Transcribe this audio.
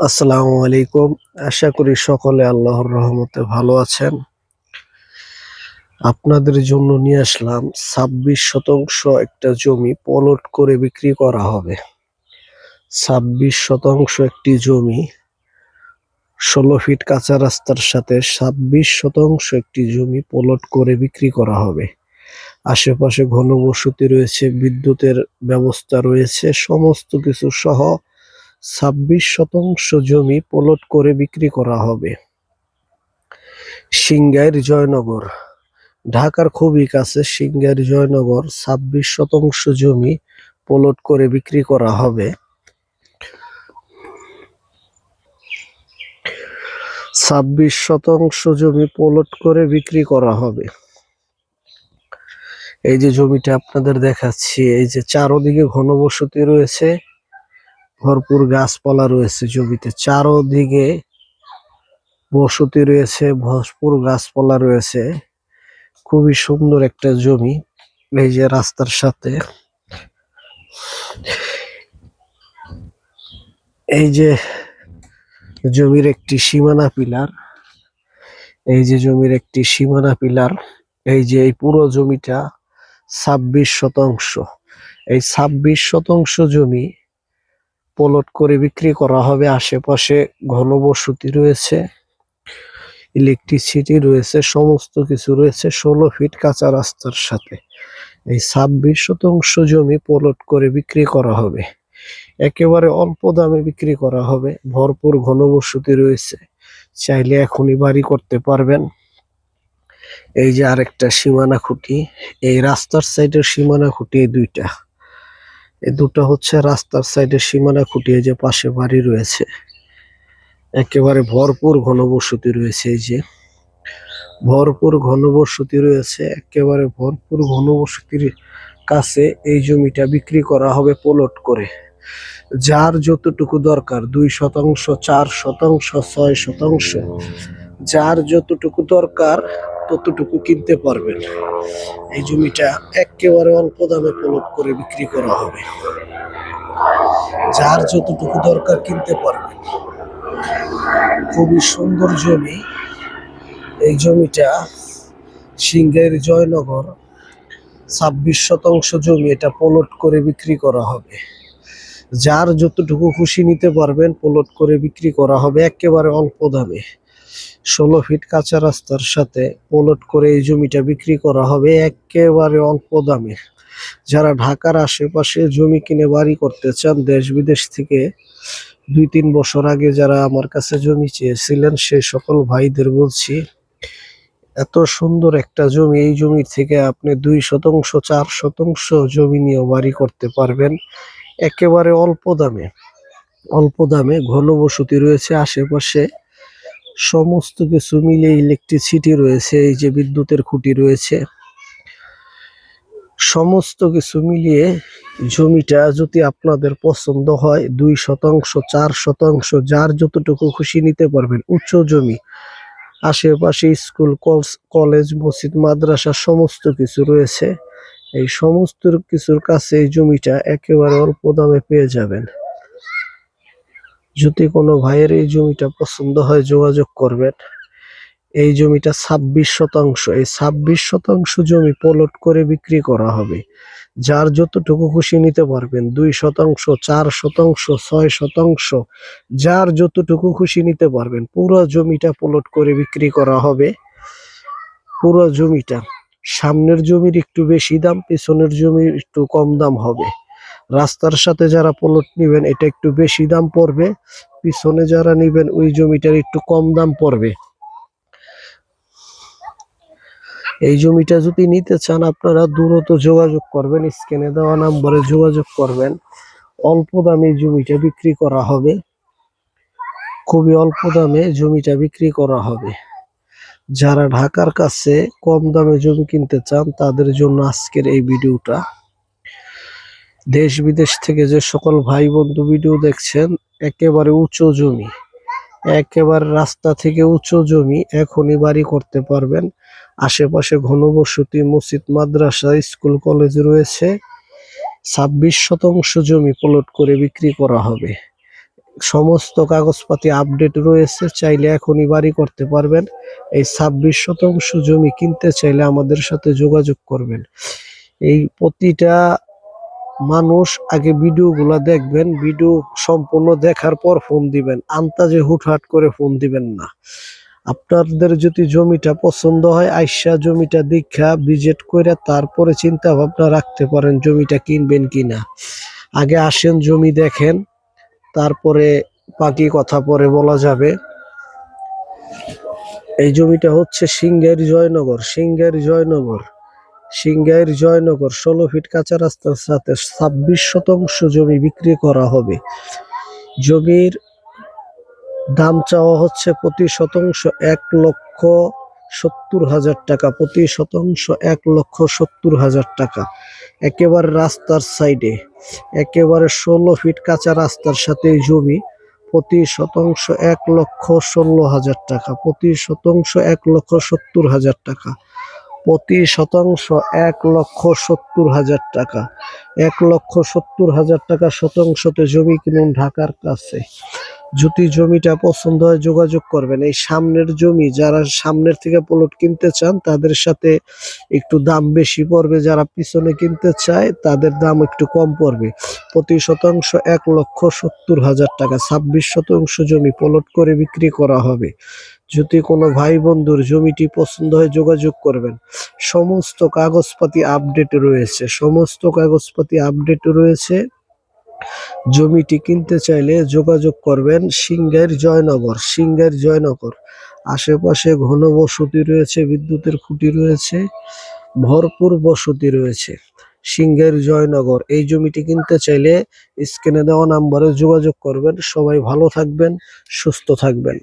আসসালামু আলাইকুম। আশা করি সকলে আল্লাহর রহমতে ভালো আছেন। আপনাদের জন্য নিয়ে আসলাম ছাব্বিশ শতাংশ একটা জমি পলট করে বিক্রি করা হবে। ছাব্বিশ শতাংশ একটি জমি ষোলো ফিট কাঁচা রাস্তার সাথে ছাব্বিশ শতাংশ একটি জমি পলট করে বিক্রি করা হবে। আশেপাশে ঘনবসতি রয়েছে, বিদ্যুতের ব্যবস্থা রয়েছে, সমস্ত কিছু সহ ছাব্বিশ শতাংশ জমি পলট করে বিক্রি করা হবে। সিংগাইর জয়নগর। ঢাকার খুবই কাছে সিংগাইর জয়নগর ছাব্বিশ শতাংশ জমি পলট করে বিক্রি করা হবে। ছাব্বিশ শতাংশ জমি পলট করে বিক্রি করা হবে। এই যে জমিটা আপনাদের দেখাচ্ছি, এই যে চারোদিকে ঘনবসতি রয়েছে। ভরপুর গাছপালা রয়েছে জমিতে। চারোদিকে বসতি রয়েছে, ভরপুর গাছপালা রয়েছে। খুবই সুন্দর একটা জমি এই যে রাস্তার সাথে। এই যে জমির একটি সীমানা পিলার, এই যে জমির একটি সীমানা পিলার, এই যে এই পুরো জমিটা ছাব্বিশ শতাংশ। এই ছাব্বিশ শতাংশ জমি পলট করে বিক্রি করা হবে। আশেপাশে ঘনবসতি রয়েছে ইলেকট্রিসিটি রয়েছে, সমস্ত কিছু রয়েছে ষোলো ফিট কাঁচা রাস্তার সাথে। এই ছাব্বিশ শতাংশ জমি পলট করে বিক্রি করা হবে। একেবারে অল্প দামে বিক্রি করা হবে। ভরপুর ঘনবসতি রয়েছে। চাইলে এখনই বাড়ি করতে পারবেন। এই যে আরেকটা সীমানা খুঁটি, এই রাস্তার সাইডের সীমানা খুঁটি দুইটা। এই দুটো হচ্ছে রাস্তার সাইডের সীমানা খুঁটি এই যে পাশে বাড়ি রয়েছে। একেবারে ভরপুর ঘনবসতি রয়েছে এই যে। ভরপুর ঘনবসতি রয়েছে, একেবারে ভরপুর ঘনবসতির কাছে এই জমিটা বিক্রি করা হবে পলট করে। যার যতটুকু দরকার, দুই শতাংশ, চার শতাংশ, ছয় শতাংশ যার যতটুকু দরকার ততটুকু কিনতে পারবেন। এই জমিটা একেবারে অল্প দামে পলট করে বিক্রি করা হবে। যার যতটুকু দরকার কিনতে পারবেন। খুবই সুন্দর জমি। এই জমিটা সিংহের জয়নগর ছাব্বিশ শতাংশ জমি এটা পলট করে বিক্রি করা হবে। যার যতটুকু খুশি নিতে পারবেন, পলট করে বিক্রি করা হবে একেবারে অল্প দামে। ষোলো ফিট কাঁচা রাস্তার সাথে পলট করে এই জমিটা বিক্রি করা হবে একেবারে অল্প দামে। যারা ঢাকার আশেপাশে জমি কিনে বাড়ি করতে চান, দেশ বিদেশ থেকে দুই তিন বছর আগে যারা আমার কাছে জমি চেয়েছিলেন, সে সকল ভাইদের বলছি, এত সুন্দর একটা জমি, এই জমি থেকে আপনি দুই শতাংশ, চার শতাংশ জমি নিয়ে বাড়ি করতে পারবেন, একেবারে অল্প দামে। অল্প দামে ঘনবসতি রয়েছে আশেপাশে। সমস্ত কিছু মিলে ইলেকট্রিসিটি রয়েছে, এই যে বিদ্যুতের খুঁটি রয়েছে। সমস্ত কিছু মিলিয়ে জমিটা যদি আপনাদের পছন্দ হয়, দুই শতাংশ, চার শতাংশ, যার যতটুকু খুশি নিতে পারবেন, উচ্চ জমি, আশেপাশে স্কুল কলেজ, মসজিদ, মাদ্রাসা, সমস্ত কিছু রয়েছে। এই সমস্ত কিছুর কাছে এই জমিটা একেবারে অল্প দামে পেয়ে যাবেন। যদি কোনো ভাইয়ের এই জমিটা পছন্দ হয়, যোগাযোগ করবেন। এই জমিটা ছাব্বিশ শতাংশ। এই ছাব্বিশ শতাংশ জমি পলট করে বিক্রি করা হবে। যার যতটুকু খুশি নিতে পারবেন, দুই শতাংশ, চার শতাংশ, ছয় শতাংশ, যার যতটুকু খুশি নিতে পারবেন, পুরো জমিটা পলট করে বিক্রি করা হবে। পুরো জমিটা সামনের জমির একটু বেশি দাম, পেছনের জমির একটু কম দাম হবে। রাস্তার সাথে যারা প্লট নেবেন, এটা একটু বেশি দাম পড়বে। পিছনে যারা নেবেন, ওই জমিটার একটু কম দাম পড়বে। এই জমিটা যদি নিতে চান, আপনারা দ্রুত যোগাযোগ করবেন স্ক্যানে দেওয়া নাম্বারে যোগাযোগ করবেন। অল্প দামে জমিটা বিক্রি করা হবে। খুবই অল্প দামে জমিটা বিক্রি করা হবে। যারা ঢাকার কাছে কম দামে জমি কিনতে চান, তাদের জন্য আজকের এই ভিডিওটা। দেশ বিদেশ থেকে যে সকল ভাই বন্ধু ভিডিও দেখছেন, একেবারে উঁচু জমি। একেবারে রাস্তা থেকে উঁচু জমি, এখনই বাড়ি করতে পারবেন। আশেপাশে ঘনবসতি, মসজিদ, মাদ্রাসা, স্কুল, কলেজ রয়েছে। ছাব্বিশ শতাংশ জমি প্লট করে বিক্রি করা হবে। সমস্ত কাগজপাতি আপডেট রয়েছে, চাইলে এখনই বাড়ি করতে পারবেন। এই ছাব্বিশ শতাংশ জমি কিনতে চাইলে আমাদের সাথে যোগাযোগ করবেন। এই প্রতিটা মানুষ আগে ভিডিওগুলো দেখবেন, ভিডিও সম্পূর্ণ দেখার পর ফোন দিবেন। আন্তাজে হুটহাট করে ফোন দিবেন না। আপনাদের যদি জমিটা পছন্দ হয়, আইসা জমিটা দীক্ষা ভিজিট করে তারপরে চিন্তা ভাবনা রাখতে পারেন জমিটা কিনবেন কিনা। আগে আসেন, জমি দেখেন, তারপরে বাকি কথা পরে বলা যাবে। এই জমিটা হচ্ছে সিংহের জয়নগর সিংহের জয়নগর। সিংহের জয়নগর ষোলো ফিট কাঁচা রাস্তার সাথে ছাব্বিশ শতাংশ জমি বিক্রি করা হবে। জমির দাম চাওয়া হচ্ছে প্রতি শতাংশ এক লক্ষ সত্তর হাজার টাকা, প্রতি শতাংশ এক লক্ষ সত্তর হাজার টাকা। একেবারে রাস্তার সাইডে, একেবারে ষোলো ফিট কাঁচা রাস্তার সাথে জমি প্রতি শতাংশ এক লক্ষ ষোলো হাজার টাকা, প্রতি শতাংশ এক লক্ষ সত্তর হাজার টাকা। প্রতি শতাংশ এক লক্ষ সত্তর হাজার টাকা। এক লক্ষ সত্তর হাজার টাকা শতাংশতে জমি কিনুন ঢাকার কাছে। যদি জমিটা পছন্দ হয় যোগাযোগ করবেন। এই সামনের জমি যারা সামনের থেকে প্লট কিনতে চান, তাদের সাথে একটু দাম বেশি পড়বে। যারা পিছনে কিনতে চায়, তাদের দাম একটু কম পড়বে। প্রতি শতাংশ এক লক্ষ সত্তর হাজার টাকা। ছাব্বিশ শতাংশ জমি প্লট করে বিক্রি করা হবে। যদি কোনো ভাই বন্ধুর জমিটি পছন্দ হয় যোগাযোগ করবেন। সমস্ত কাগজপাতি আপডেট রয়েছে। সমস্ত কাগজপাতি আপডেট রয়েছে। জমিটি কিনতে চাইলে যোগাযোগ করবেন সিংহের জয়নগর সিংহের জয়নগর। আশেপাশে ঘন বসতি রয়েছে, বিদ্যুতের খুঁটি রয়েছে, ভরপুর বসতি রয়েছে। সিংহের জয়নগর, এই জমিটি কিনতে চাইলে স্ক্রিনে দেওয়া নাম্বারে যোগাযোগ করবেন। সবাই ভালো থাকবেন, সুস্থ থাকবেন।